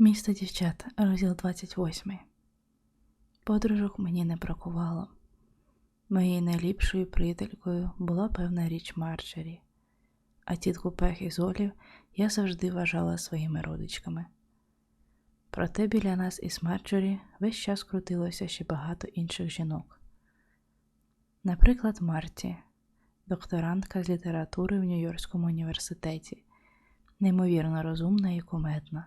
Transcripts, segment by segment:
Місто дівчат, розділ 28. Подружок мені не бракувало. Моєю найліпшою приятелькою була певна річ Марджері, а тітку Пех і Золів я завжди вважала своїми родичками. Проте біля нас із Марджері весь час крутилося ще багато інших жінок. Наприклад, Марті, докторантка з літератури в Нью-Йоркському університеті, неймовірно розумна і кумедна.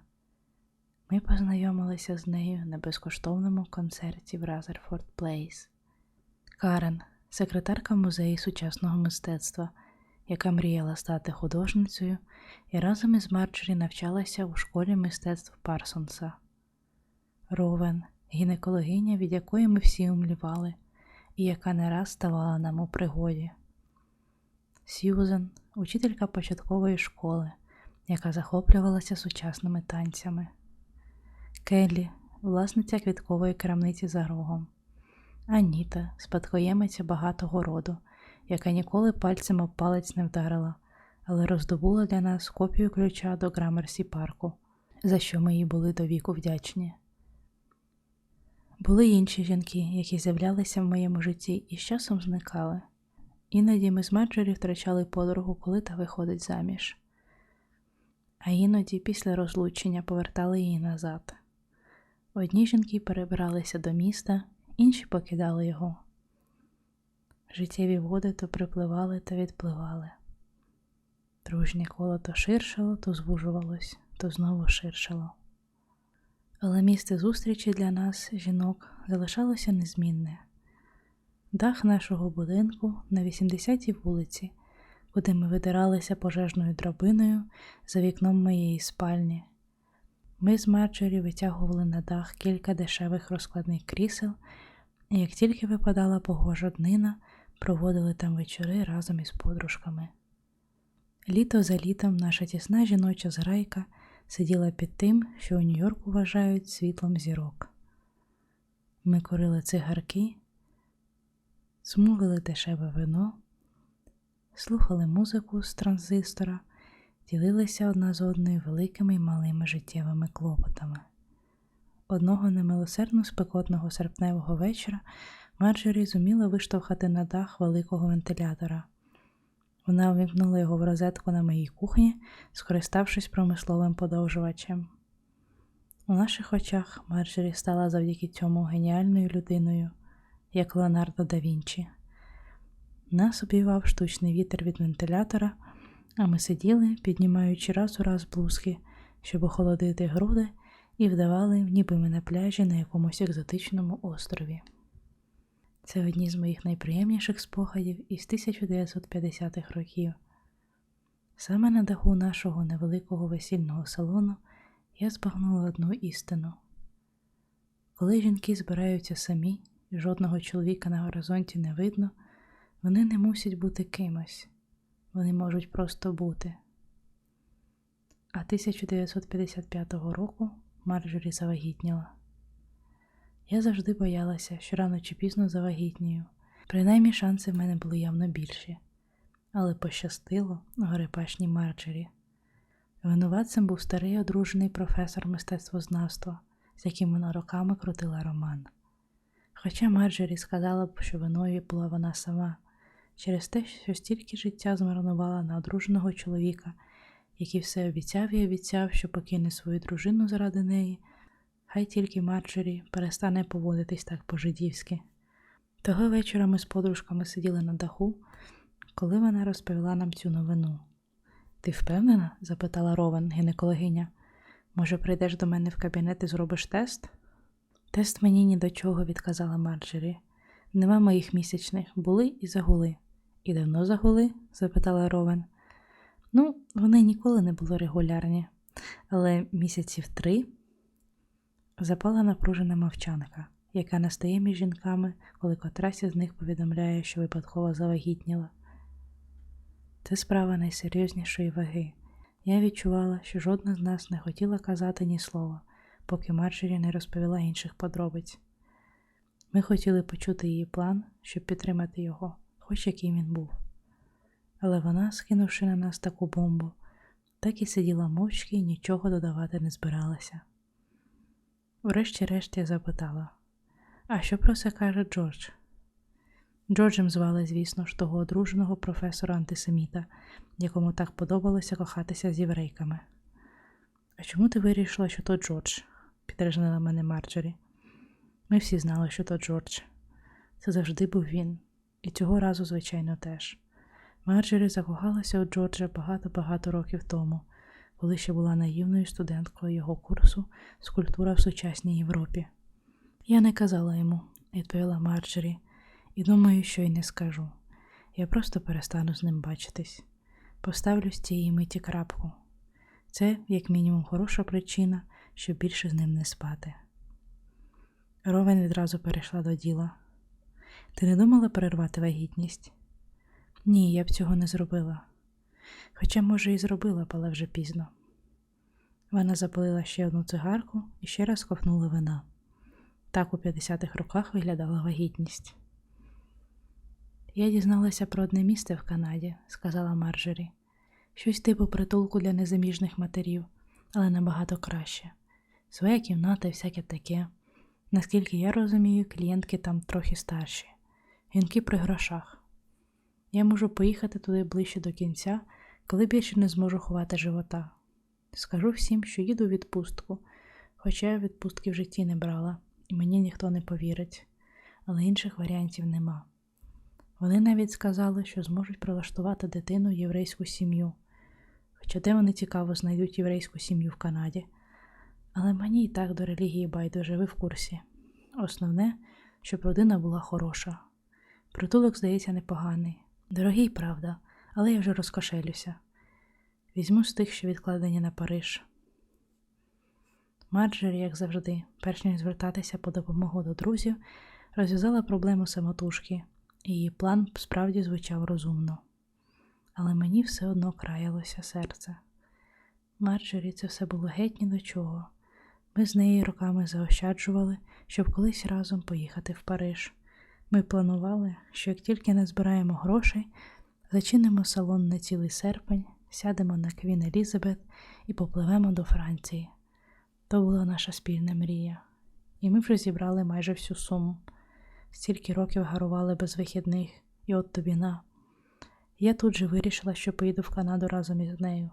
Ми познайомилися з нею на безкоштовному концерті в Разерфорд Плейс. Карен, секретарка музею сучасного мистецтва, яка мріяла стати художницею і разом із Марджорі навчалася у школі мистецтв Парсонса. Ровен, гінекологиня, від якої ми всі умлівали, і яка не раз ставала нам у пригоді. Сьюзен, учителька початкової школи, яка захоплювалася сучасними танцями. Келлі, власниця квіткової крамниці за рогом, Аніта, спадкоємиця багатого роду, яка ніколи пальцем об палець не вдарила, але роздобула для нас копію ключа до Грамерсі парку, за що ми їй були до віку вдячні. Були інші жінки, які з'являлися в моєму житті і з часом зникали. Іноді ми з Марджорі втрачали подругу, коли та виходить заміж, а іноді після розлучення повертали її назад. Одні жінки перебиралися до міста, інші покидали його. Життєві води то припливали та відпливали. Дружнє коло то ширшало, то звужувалось, то знову ширшало. Але місце зустрічі для нас, жінок, залишалося незмінне. Дах нашого будинку на 80-й вулиці, куди ми видиралися пожежною драбиною за вікном моєї спальні. Ми з Марджорі витягували на дах кілька дешевих розкладних крісел, і як тільки випадала погожа днина, проводили там вечори разом із подружками. Літо за літом наша тісна жіноча зграйка сиділа під тим, що у Нью-Йорку вважають світлом зірок. Ми курили цигарки, смугали дешеве вино, слухали музику з транзистора ділилися одна з одною великими й малими життєвими клопотами. Одного немилосердно спекотного серпневого вечора Марджорі зуміла виштовхати на дах великого вентилятора. Вона увімкнула його в розетку на моїй кухні, скориставшись промисловим подовжувачем. У наших очах Марджорі стала завдяки цьому геніальною людиною, як Леонардо да Вінчі. Нас обійвав штучний вітер від вентилятора. А ми сиділи, піднімаючи раз у раз блузки, щоб охолодити груди, і вдавали, ніби ми на пляжі на якомусь екзотичному острові. Це одні з моїх найприємніших спогадів із 1950-х років. Саме на даху нашого невеликого весільного салону я збагнула одну істину. Коли жінки збираються самі, жодного чоловіка на горизонті не видно, вони не мусять бути кимось вони можуть просто бути. А 1955 року Марджорі завагітніла. Я завжди боялася, що рано чи пізно завагітнію. Принаймні шанси в мене були явно більші, але пощастило горепашній Марджорі. Винуватцем був старий одружений професор мистецтвознавства, з яким вона роками крутила роман. Хоча Марджорі сказала б, що виною була вона сама через те, що стільки життя змарнувала на одруженого чоловіка, який все обіцяв і обіцяв, що покине свою дружину заради неї, хай тільки Марджорі перестане поводитись так по-жидівськи. Того вечора ми з подружками сиділи на даху, коли вона розповіла нам цю новину. Ти впевнена? запитала Ровен, гінекологиня. Може, прийдеш до мене в кабінет і зробиш тест? Тест мені ні до чого, відказала Марджері. Нема моїх місячних, були і загули. І давно загули? запитала Ровен. Ну, вони ніколи не були регулярні, але місяців три запала напружена мовчанка, яка настає між жінками, коли котрась із них повідомляє, що випадково завагітніла. Це справа найсерйознішої ваги. Я відчувала, що жодна з нас не хотіла казати ні слова, поки Марджері не розповіла інших подробиць. Ми хотіли почути її план, щоб підтримати його хоч яким він був. Але вона, скинувши на нас таку бомбу, так і сиділа мовчки і нічого додавати не збиралася. Врешті-решт я запитала: А що про це каже Джордж? Джорджем звали, звісно ж, того одруженого професора антисеміта, якому так подобалося кохатися з єврейками. А чому ти вирішила, що то Джордж? підражнила мене Марджорі. Ми всі знали, що то Джордж. Це завжди був він, і цього разу, звичайно, теж. Марджорі закохалася у Джорджа багато-багато років тому, коли ще була наївною студенткою його курсу Скульптура в сучасній Європі. Я не казала йому, відповіла Марджорі, і думаю, що й не скажу. Я просто перестану з ним бачитись. Поставлю з цієї миті крапку. Це, як мінімум, хороша причина, щоб більше з ним не спати. Ровен відразу перейшла до діла. Ти не думала перервати вагітність? Ні, я б цього не зробила. Хоча, може, і зробила але вже пізно. Вона запалила ще одну цигарку і ще раз ковнула вина. Так у 50-х роках виглядала вагітність. Я дізналася про одне місце в Канаді, сказала Марджорі. Щось типу притулку для незаміжних матерів, але набагато краще. Своя кімната і всяке таке. Наскільки я розумію, клієнтки там трохи старші, жінки при грошах. Я можу поїхати туди ближче до кінця, коли більше не зможу ховати живота. Скажу всім, що їду в відпустку, хоча я відпустки в житті не брала, і мені ніхто не повірить, але інших варіантів нема. Вони навіть сказали, що зможуть прилаштувати дитину в єврейську сім'ю, хоча де вони цікаво знайдуть єврейську сім'ю в Канаді. Але мені і так до релігії байдуже ви в курсі. Основне, щоб родина була хороша. Притулок, здається, непоганий. Дорогий, правда, але я вже розкошелюся. Візьму з тих, що відкладені на Париж. Марджері, як завжди, перш ніж звертатися по допомогу до друзів, розв'язала проблему самотужки, і її план справді звучав розумно. Але мені все одно краялося серце. Марджері це все було геть ні до чого. Ми з нею роками заощаджували, щоб колись разом поїхати в Париж. Ми планували, що як тільки назбираємо грошей, зачинимо салон на цілий серпень, сядемо на Квін Елізабет і попливемо до Франції. То була наша спільна мрія, і ми вже зібрали майже всю суму. Стільки років гарували без вихідних, і от тобі на. Я тут же вирішила, що поїду в Канаду разом із нею.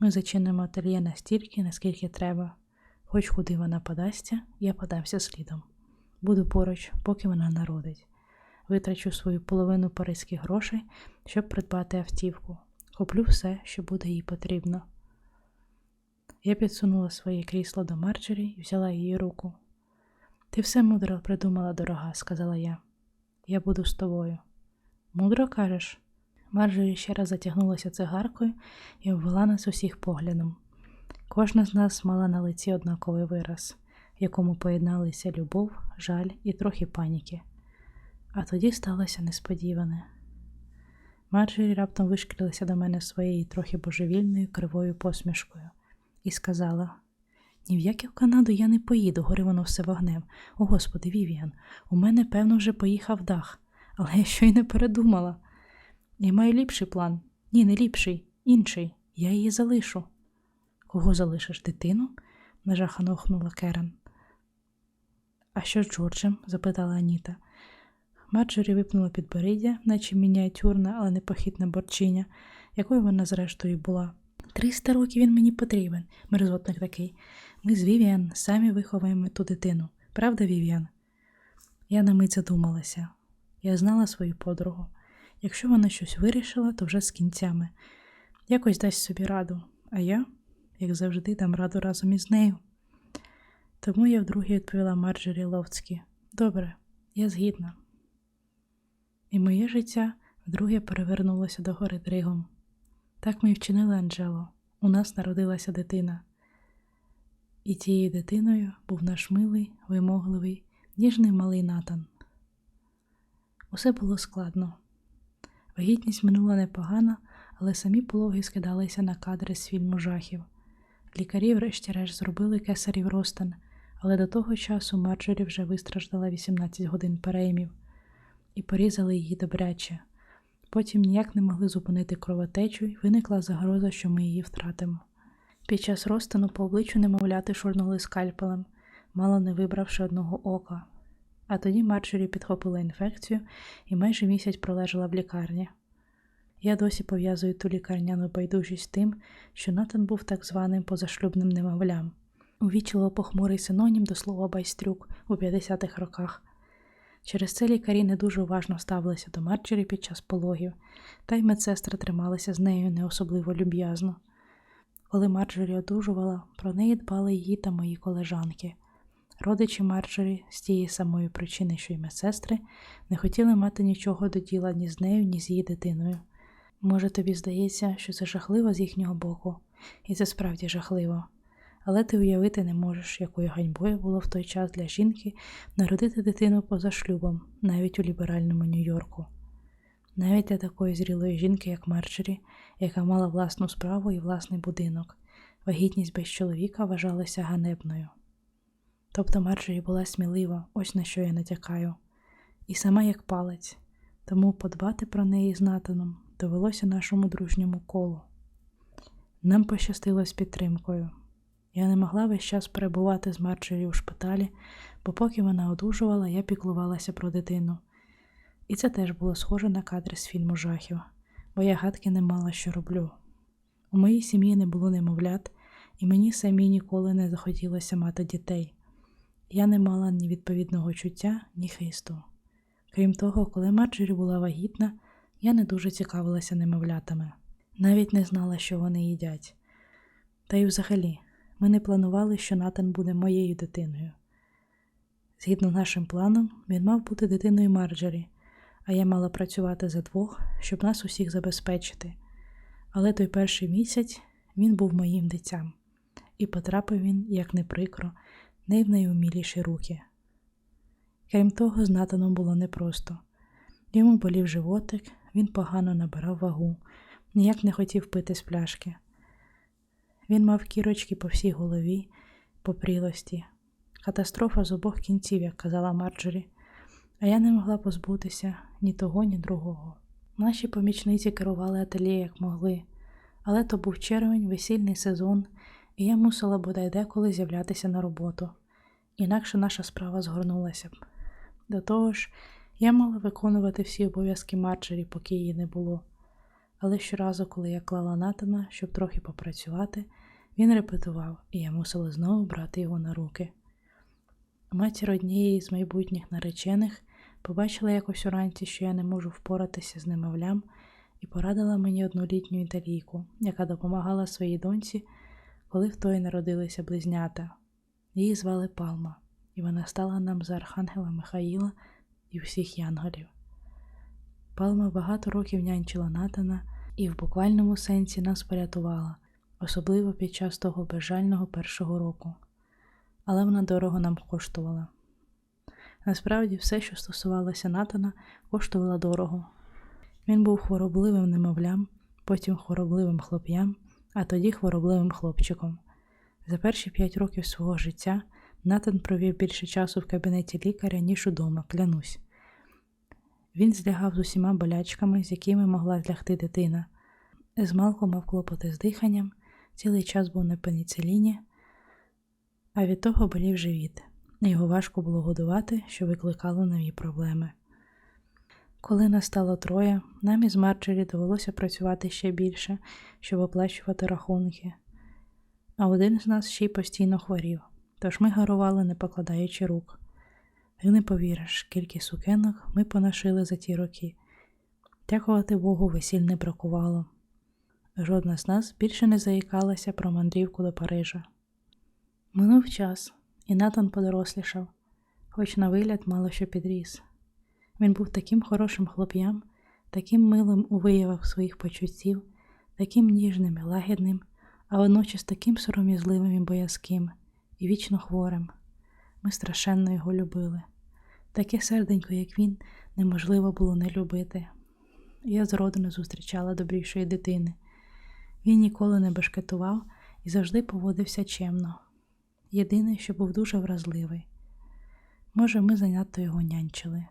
Ми зачинимо ательє настільки, наскільки треба. Хоч куди вона подасться, я подамся слідом. Буду поруч, поки вона народить. Витрачу свою половину паризьких грошей, щоб придбати автівку. Куплю все, що буде їй потрібно. Я підсунула своє крісло до Марджері і взяла її руку. Ти все мудро придумала, дорога, сказала я. Я буду з тобою. Мудро кажеш? Марджері ще раз затягнулася цигаркою і обвела нас усіх поглядом. Кожна з нас мала на лиці однаковий вираз, якому поєдналися любов, жаль і трохи паніки. А тоді сталося несподіване. Марджері раптом вишкілилася до мене своєю трохи божевільною кривою посмішкою і сказала: Ні в яке в Канаду я не поїду, гори воно все вогнем. О господи, Вівіан, у мене, певно, вже поїхав дах, але я що й не передумала. Я маю ліпший план. Ні, не ліпший, інший. Я її залишу. Кого залишиш дитину? нажахано охнула Керен. А що з Джорджем? запитала Аніта. Марджорі випнула підборіддя, наче мініатюрна, але непохитна борчиня, якою вона зрештою була. Триста років він мені потрібен, мерзотник такий. Ми з Вівіан самі виховаємо ту дитину. Правда, Вівіан? Я на мить задумалася. Я знала свою подругу. Якщо вона щось вирішила, то вже з кінцями. Якось дасть собі раду, а я, як завжди, дам раду разом із нею. Тому я вдруге відповіла Марджорі Ловцькі. Добре, я згідна. І моє життя вдруге перевернулося до гори дригом. Так ми й вчинили Анджело. У нас народилася дитина. І тією дитиною був наш милий, вимогливий, ніжний малий натан. Усе було складно. Вагітність минула непогано, але самі пологи скидалися на кадри з фільму жахів. Лікарі, врешті-решт, зробили кесарів розтин, але до того часу Марджорі вже вистраждала 18 годин переймів і порізали її добряче. Потім ніяк не могли зупинити кровотечу, і виникла загроза, що ми її втратимо. Під час розтину по обличчю немовляти шурнули скальпелем. мало не вибравши одного ока. А тоді Марджорі підхопила інфекцію і майже місяць пролежала в лікарні. Я досі пов'язую ту лікарняну байдужість тим, що Натан був так званим позашлюбним немовлям. Увічливо похмурий синонім до слова байстрюк у 50-х роках. Через це лікарі не дуже уважно ставилися до Марджорі під час пологів, та й медсестри трималися з нею не особливо люб'язно. Коли Марджорі одужувала, про неї дбали її та мої колежанки. Родичі Марджорі з тієї самої причини, що й медсестри, не хотіли мати нічого до діла ні з нею, ні з її дитиною. Може, тобі здається, що це жахливо з їхнього боку, і це справді жахливо. Але ти уявити не можеш, якою ганьбою було в той час для жінки народити дитину поза шлюбом, навіть у ліберальному Нью-Йорку. Навіть для такої зрілої жінки, як Марджорі, яка мала власну справу і власний будинок, вагітність без чоловіка вважалася ганебною. Тобто Марджорі була смілива, ось на що я натякаю, і сама як палець, тому подбати про неї з Натаном довелося нашому дружньому колу. Нам пощастило з підтримкою. Я не могла весь час перебувати з Марджорі у шпиталі, бо поки вона одужувала, я піклувалася про дитину. І це теж було схоже на кадри з фільму жахів, бо я гадки не мала, що роблю. У моїй сім'ї не було немовлят, і мені самі ніколи не захотілося мати дітей. Я не мала ні відповідного чуття, ні хисту. Крім того, коли Марджорі була вагітна, я не дуже цікавилася немовлятами, навіть не знала, що вони їдять. Та й взагалі, ми не планували, що Натан буде моєю дитиною. Згідно нашим планом, він мав бути дитиною Марджорі, а я мала працювати за двох, щоб нас усіх забезпечити. Але той перший місяць він був моїм дитям, і потрапив він, як не прикро, не в найуміліші руки. Крім того, з Натаном було непросто. Йому болів животик, він погано набирав вагу, ніяк не хотів пити з пляшки. Він мав кірочки по всій голові, по прілості. Катастрофа з обох кінців, як казала Марджорі, а я не могла позбутися ні того, ні другого. Наші помічниці керували ательє як могли, але то був червень, весільний сезон, і я мусила бодай деколи з'являтися на роботу, інакше наша справа згорнулася б. До того ж, я мала виконувати всі обов'язки Марджорі, поки її не було. Але щоразу, коли я клала Натана, щоб трохи попрацювати, він репетував, і я мусила знову брати його на руки. Матір однієї з майбутніх наречених побачила якось уранці, що я не можу впоратися з немовлям, і порадила мені однолітню італійку, яка допомагала своїй доньці, коли в тої народилися близнята. Її звали Палма, і вона стала нам за архангела Михаїла і всіх янголів. Палма багато років нянчила Натана і в буквальному сенсі нас порятувала, особливо під час того безжального першого року. Але вона дорого нам коштувала. Насправді, все, що стосувалося Натана, коштувало дорого. Він був хворобливим немовлям, потім хворобливим хлоп'ям, а тоді хворобливим хлопчиком. За перші п'ять років свого життя Натан провів більше часу в кабінеті лікаря, ніж удома, клянусь. Він злягав з усіма болячками, з якими могла злягти дитина. Змалку мав клопоти з диханням, цілий час був на пеніциліні, а від того болів живіт. Його важко було годувати, що викликало нові проблеми. Коли нас стало троє, нам із Марджері довелося працювати ще більше, щоб оплачувати рахунки, а один з нас ще й постійно хворів, тож ми гарували, не покладаючи рук. Ти не повіриш, скільки сукенок ми понашили за ті роки. Дякувати Богу, весіль не бракувало. Жодна з нас більше не заїкалася про мандрівку до Парижа. Минув час, і Натан подорослішав, хоч на вигляд мало що підріс. Він був таким хорошим хлоп'ям, таким милим у виявах своїх почуттів, таким ніжним і лагідним, а водночас таким сором'язливим і боязким, і вічно хворим. Ми страшенно його любили. Таке серденько, як він, неможливо було не любити. Я зроду не зустрічала добрішої дитини. Він ніколи не бешкетував і завжди поводився чемно. Єдине, що був дуже вразливий. Може, ми занадто його нянчили.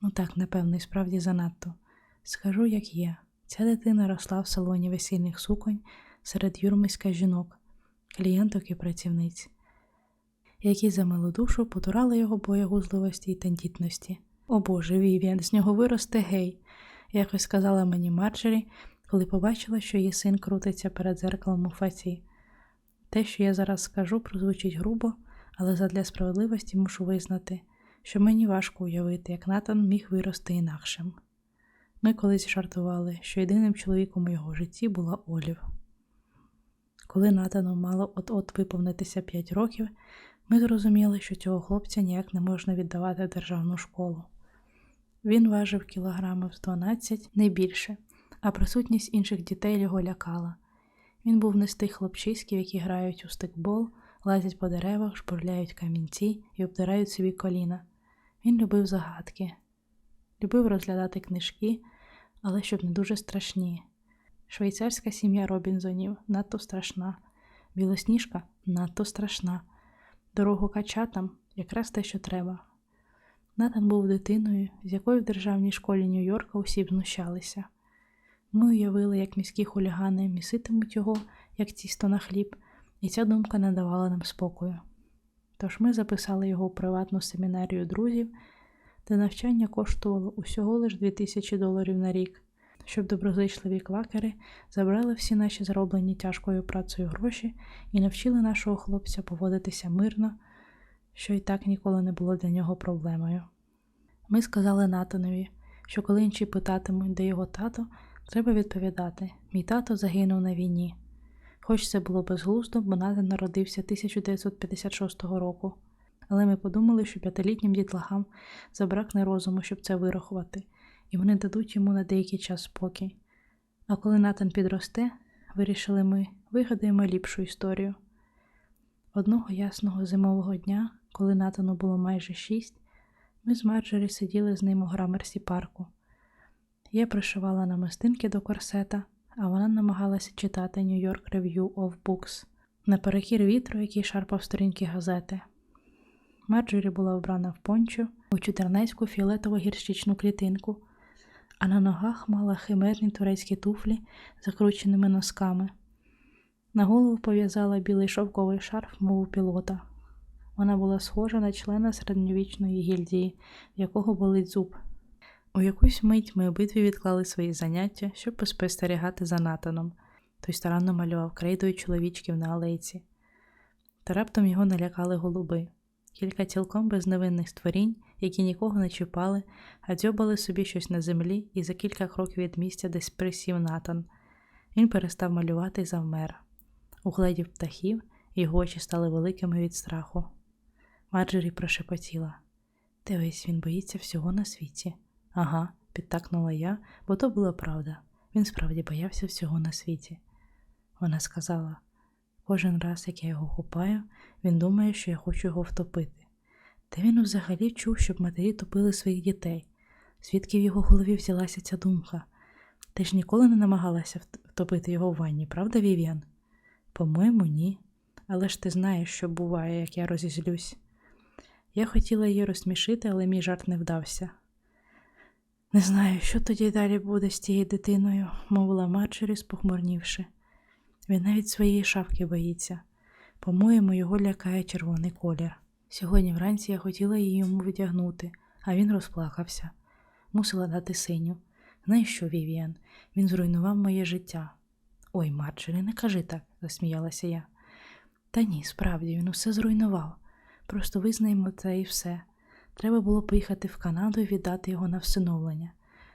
Ну так, напевно, і справді занадто. Скажу, як є. Ця дитина росла в салоні весільних суконь серед юрмиська жінок, клієнток і працівниць. які за милу душу потурали його боягузливості й тендітності. О Боже, Вівіан, з нього виросте гей, якось сказала мені Марджері, коли побачила, що її син крутиться перед зеркалом у фаці. Те, що я зараз скажу, прозвучить грубо, але задля справедливості мушу визнати, що мені важко уявити, як Натан міг вирости інакшим. Ми колись жартували, що єдиним чоловіком у його житті була Олів. Коли Натану мало от-от виповнитися 5 років, ми зрозуміли, що цього хлопця ніяк не можна віддавати в державну школу. Він важив кілограмів з 12, не більше, а присутність інших дітей його лякала. Він був не з тих хлопчиськів, які грають у стикбол, лазять по деревах, шпурляють камінці і обдирають собі коліна. Він любив загадки, любив розглядати книжки, але щоб не дуже страшні. Швейцарська сім'я Робінзонів надто страшна, білосніжка надто страшна, дорогу качатам якраз те, що треба. Натан був дитиною, з якою в державній школі Нью-Йорка усі б знущалися. Ми уявили, як міські хулігани міситимуть його, як тісто на хліб, і ця думка не давала нам спокою. Тож ми записали його у приватну семінарію друзів, де навчання коштувало усього лиш 2000 доларів на рік, щоб доброзичливі квакери забрали всі наші зароблені тяжкою працею гроші і навчили нашого хлопця поводитися мирно, що й так ніколи не було для нього проблемою. Ми сказали Натанові, що коли інші питатимуть, де його тато, треба відповідати: мій тато загинув на війні. Хоч це було безглуздо, бо Натан народився 1956 року. Але ми подумали, що п'ятилітнім дітлахам забракне розуму, щоб це вирахувати, і вони дадуть йому на деякий час спокій. А коли Натан підросте, вирішили ми, вигадаємо ліпшу історію. Одного ясного зимового дня, коли Натану було майже шість, ми з Марджері сиділи з ним у грамерсі парку. Я пришивала намистинки до корсета, а вона намагалася читати New York Review of Books наперекір вітру, який шарпав сторінки газети. Марджорі була вбрана в пончо у чотирнецьку фіолетову гірщичну клітинку, а на ногах мала химерні турецькі туфлі з закрученими носками. На голову пов'язала білий шовковий шарф, мов пілота. Вона була схожа на члена середньовічної гільдії, в якого болить зуб. У якусь мить ми обидві відклали свої заняття, щоб поспостерігати за Натаном. Той старанно малював крейдою чоловічків на алейці. Та раптом його налякали голуби. Кілька цілком безневинних створінь, які нікого не чіпали, а дзьобали собі щось на землі, і за кілька кроків від місця десь присів Натан. Він перестав малювати і завмер. Угледів птахів, його очі стали великими від страху. Марджері прошепотіла. Дивись, він боїться всього на світі. Ага, підтакнула я, бо то була правда. Він справді боявся всього на світі. Вона сказала: кожен раз, як я його хопаю, він думає, що я хочу його втопити. Де він взагалі чув, щоб матері топили своїх дітей? Звідки в його голові взялася ця думка? Ти ж ніколи не намагалася втопити його в ванні, правда, Вів'ян? По-моєму, ні. Але ж ти знаєш, що буває, як я розізлюсь. Я хотіла її розсмішити, але мій жарт не вдався. Не знаю, що тоді далі буде з тією дитиною, мовила Марджері, спохмурнівши. Він навіть своєї шавки боїться. По-моєму, його лякає червоний колір. Сьогодні вранці я хотіла її йому витягнути, а він розплакався. Мусила дати синю. Знаєш що, Вівіан? Він зруйнував моє життя. Ой, Марджері, не кажи так, засміялася я. Та ні, справді, він усе зруйнував. Просто визнаємо це і все. Треба було поїхати в Канаду і віддати його на всиновлення.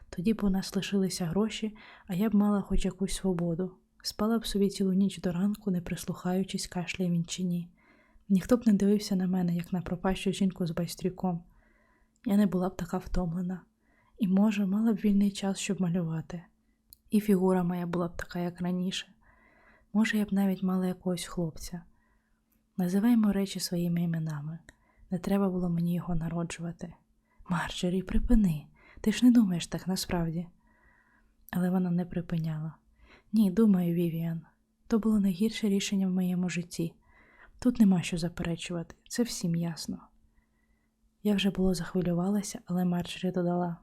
Тоді б у нас лишилися гроші, а я б мала хоч якусь свободу. Спала б собі цілу ніч до ранку, не прислухаючись, кашляє він чи ні. Ніхто б не дивився на мене, як на пропащу жінку з байстрюком. Я не була б така втомлена, і, може, мала б вільний час, щоб малювати. І фігура моя була б така, як раніше. Може, я б навіть мала якогось хлопця. Називаємо речі своїми іменами. Не треба було мені його народжувати. Марджері, припини, ти ж не думаєш так насправді. Але вона не припиняла. Ні, думаю, Вівіан. То було найгірше рішення в моєму житті. Тут нема що заперечувати, це всім ясно. Я вже було захвилювалася, але Марджері додала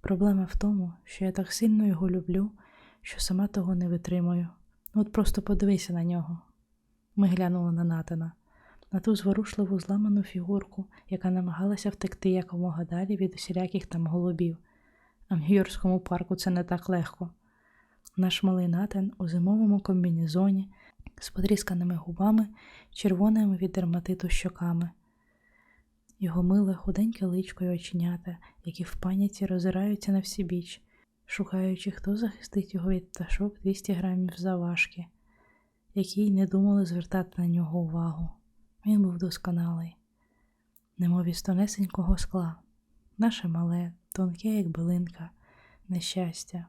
проблема в тому, що я так сильно його люблю, що сама того не витримую. От просто подивися на нього. Ми глянули на Натана. На ту зворушливу зламану фігурку, яка намагалася втекти якомога далі від усіляких там голубів. А в Нью-Йоркському парку це не так легко. Наш малий натен у зимовому комбінезоні з потрісканими губами, червоними від дерматиту щоками. Його миле худеньке личко й оченята, які в паніці розираються на всі біч, шукаючи, хто захистить його від пташок 200 грамів заважки, які й не думали звертати на нього увагу. Він був досконалий, немов із тонесенького скла, наше мале, тонке, як билинка, нещастя.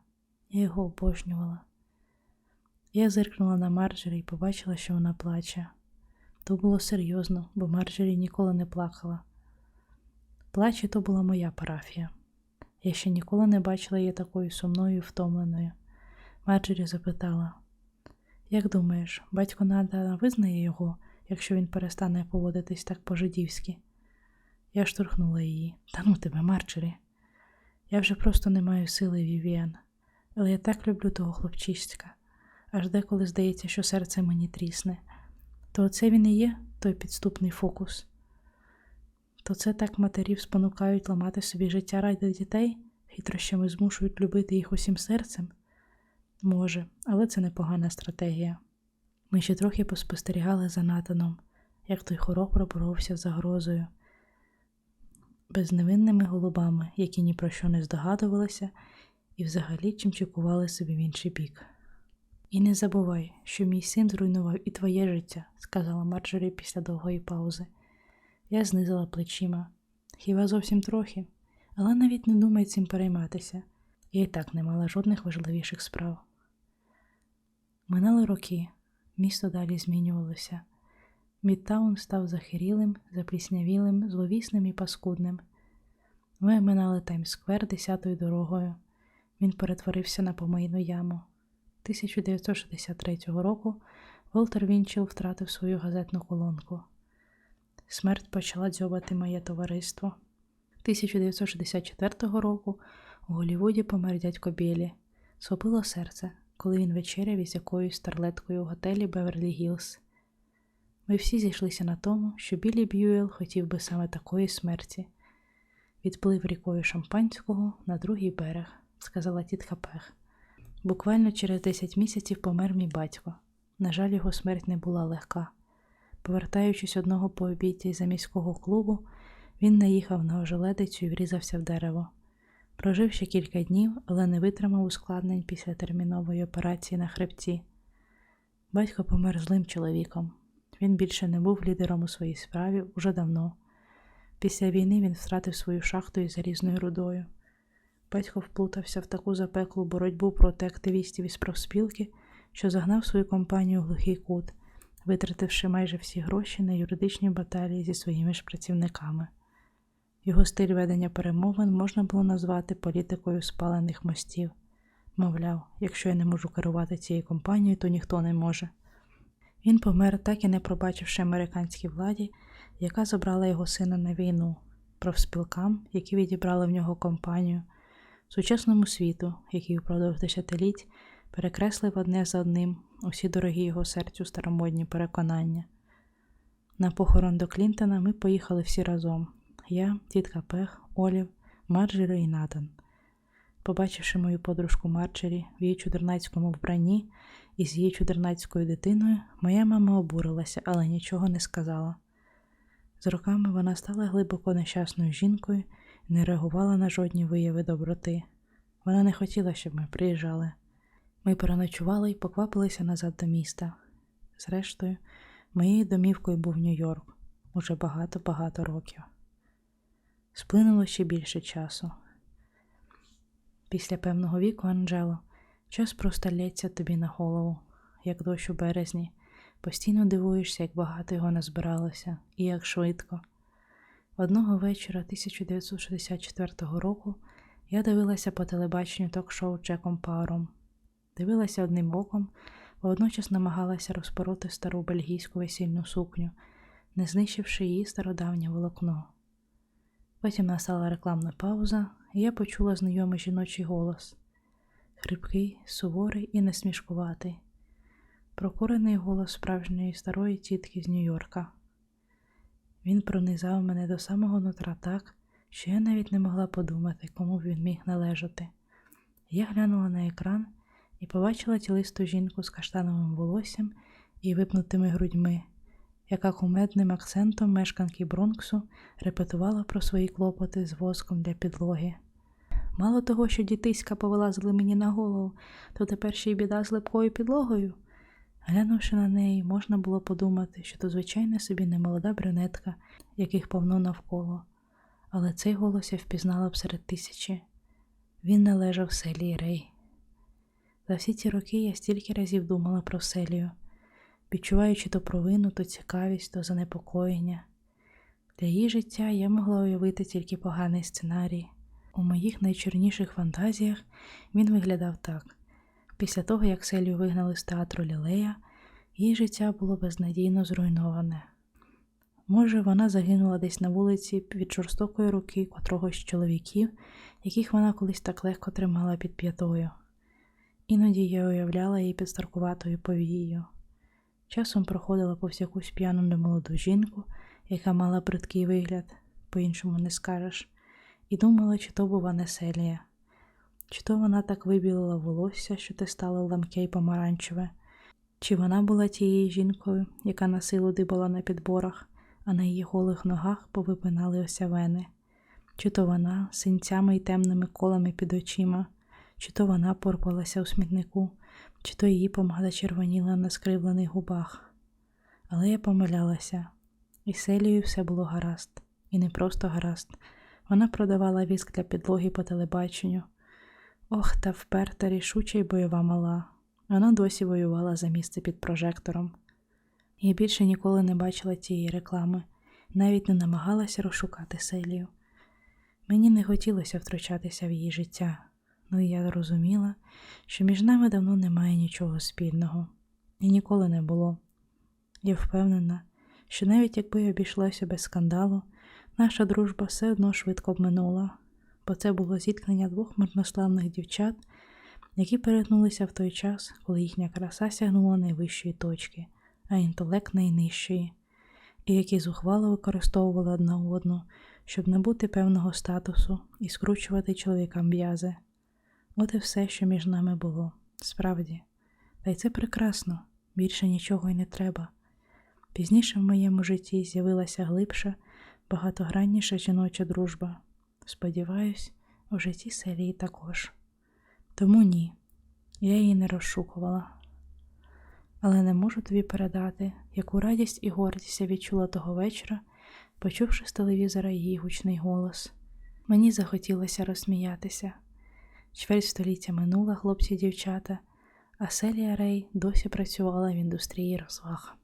Я його обожнювала. Я зиркнула на Марджері і побачила, що вона плаче. То було серйозно, бо Марджері ніколи не плакала. Плаче то була моя парафія. Я ще ніколи не бачила її такою сумною і втомленою. Марджері запитала: Як думаєш, батько Нада визнає його, якщо він перестане поводитись так по-жидівськи? Я штурхнула її. Та ну тебе, Марджері. Я вже просто не маю сили, Вівіан, але я так люблю того хлопчиська, аж деколи здається, що серце мені трісне. То оце він і є, той підступний фокус. То це так матерів спонукають ламати собі життя ради дітей, хитрощами змушують любити їх усім серцем? Може, але це непогана стратегія. Ми ще трохи поспостерігали за Натаном, як той хоробро боровся з загрозою, безневинними голубами, які ні про що не здогадувалися і взагалі чимчикували собі в інший бік. І не забувай, що мій син зруйнував і твоє життя, сказала Марджорі після довгої паузи. Я знизила плечима. Хіба зовсім трохи, але навіть не думай цим перейматися. Я і так не мала жодних важливіших справ. Минали роки, місто далі змінювалося. Мідтаун став захирілим, запліснявілим, зловісним і паскудним. Ми минали Таймс-сквер десятою дорогою. Він перетворився на помийну яму. 1963 року Волтер Вінчел втратив свою газетну колонку. Смерть почала дзьобати моє товариство. 1964 року у Голлівуді помер дядько Білі. Схопило серце, коли він вечеряв із якоюсь старлеткою у готелі Беверлі Гілз. Ми всі зійшлися на тому, що Білі Б'юел хотів би саме такої смерті. Відплив рікою шампанського на другий берег, сказала тітка Пех. Буквально через 10 місяців помер мій батько. На жаль, його смерть не була легка. Повертаючись одного по обіді за міського клубу, він наїхав на ожеледицю і врізався в дерево. Прожив ще кілька днів, але не витримав ускладнень після термінової операції на хребці. Батько помер злим чоловіком. Він більше не був лідером у своїй справі уже давно. Після війни він втратив свою шахту із залізною рудою. Батько вплутався в таку запеклу боротьбу проти активістів із профспілки, що загнав свою компанію в глухий кут, витративши майже всі гроші на юридичні баталії зі своїми ж працівниками. Його стиль ведення перемовин можна було назвати політикою спалених мостів. Мовляв, якщо я не можу керувати цією компанією, то ніхто не може. Він помер, так і не пробачивши американській владі, яка забрала його сина на війну, профспілкам, які відібрали в нього компанію, сучасному світу, який упродовж десятиліть перекреслив одне за одним усі дорогі його серцю старомодні переконання. На похорон до Клінтона ми поїхали всі разом я, тітка Пех, Олів, Марджері і Натан. Побачивши мою подружку Марджері в її чудернацькому вбранні і з її чудернацькою дитиною, моя мама обурилася, але нічого не сказала. З роками вона стала глибоко нещасною жінкою і не реагувала на жодні вияви доброти. Вона не хотіла, щоб ми приїжджали. Ми переночували і поквапилися назад до міста. Зрештою, моєю домівкою був Нью-Йорк уже багато-багато років. Сплинуло ще більше часу. Після певного віку, Анджело, час просто лється тобі на голову, як дощ у березні, постійно дивуєшся, як багато його назбиралося і як швидко. Одного вечора 1964 року я дивилася по телебаченню ток-шоу Джеком Паром. Дивилася одним оком, водночас намагалася розпороти стару бельгійську весільну сукню, не знищивши її стародавнє волокно. Потім настала рекламна пауза, і я почула знайомий жіночий голос хрипкий, суворий і насмішкуватий, прокурений голос справжньої старої тітки з Нью-Йорка. Він пронизав мене до самого нутра так, що я навіть не могла подумати, кому він міг належати. Я глянула на екран і побачила тілисту жінку з каштановим волоссям і випнутими грудьми, яка кумедним акцентом мешканки Бронксу репетувала про свої клопоти з воском для підлоги. Мало того, що дітиська повилазили мені на голову, то тепер ще й біда з липкою підлогою. Глянувши на неї, можна було подумати, що то звичайна собі немолода брюнетка, яких повно навколо, але цей голос я впізнала б серед тисячі. Він належав Селії Рей. За всі ці роки я стільки разів думала про Селію, відчуваючи то провину, то цікавість, то занепокоєння. Для її життя я могла уявити тільки поганий сценарій. У моїх найчорніших фантазіях він виглядав так. Після того, як Селію вигнали з театру Лілея, її життя було безнадійно зруйноване. Може, вона загинула десь на вулиці від жорстокої руки котрогось з чоловіків, яких вона колись так легко тримала під п'ятою. Іноді я уявляла її підстаркуватою повією. Часом проходила повз якусь п'яну немолоду жінку, яка мала бридкий вигляд, по-іншому не скажеш, і думала, чи то бува не Селія. Чи то вона так вибілила волосся, що те стало ламке й помаранчеве, чи вона була тією жінкою, яка на силу дибала на підборах, а на її голих ногах повипинали осявени, чи то вона синцями й темними колами під очима, чи то вона порпалася у смітнику, чи то її помада червоніла на скривлених губах. Але я помилялася, і селією все було гаразд, і не просто гаразд. Вона продавала віск для підлоги по телебаченню. Ох, та вперта, рішуча й бойова мала. Вона досі воювала за місце під прожектором. Я більше ніколи не бачила тієї реклами, навіть не намагалася розшукати селію. Мені не хотілося втручатися в її життя, але я розуміла, що між нами давно немає нічого спільного, і ніколи не було. Я впевнена, що навіть якби обійшлося без скандалу, наша дружба все одно швидко б минула бо це було зіткнення двох марнославних дівчат, які перетнулися в той час, коли їхня краса сягнула найвищої точки, а інтелект найнижчої, і які зухвало використовували одна одну, щоб набути певного статусу і скручувати чоловікам в'язи. От і все, що між нами було, справді. Та й це прекрасно, більше нічого й не треба. Пізніше в моєму житті з'явилася глибша, багатогранніша жіноча дружба. Сподіваюсь, у житті Селії також. Тому ні, я її не розшукувала. Але не можу тобі передати, яку радість і гордість я відчула того вечора, почувши з телевізора її гучний голос. Мені захотілося розсміятися. Чверть століття минула, хлопці й дівчата, а Селія Рей досі працювала в індустрії розваг.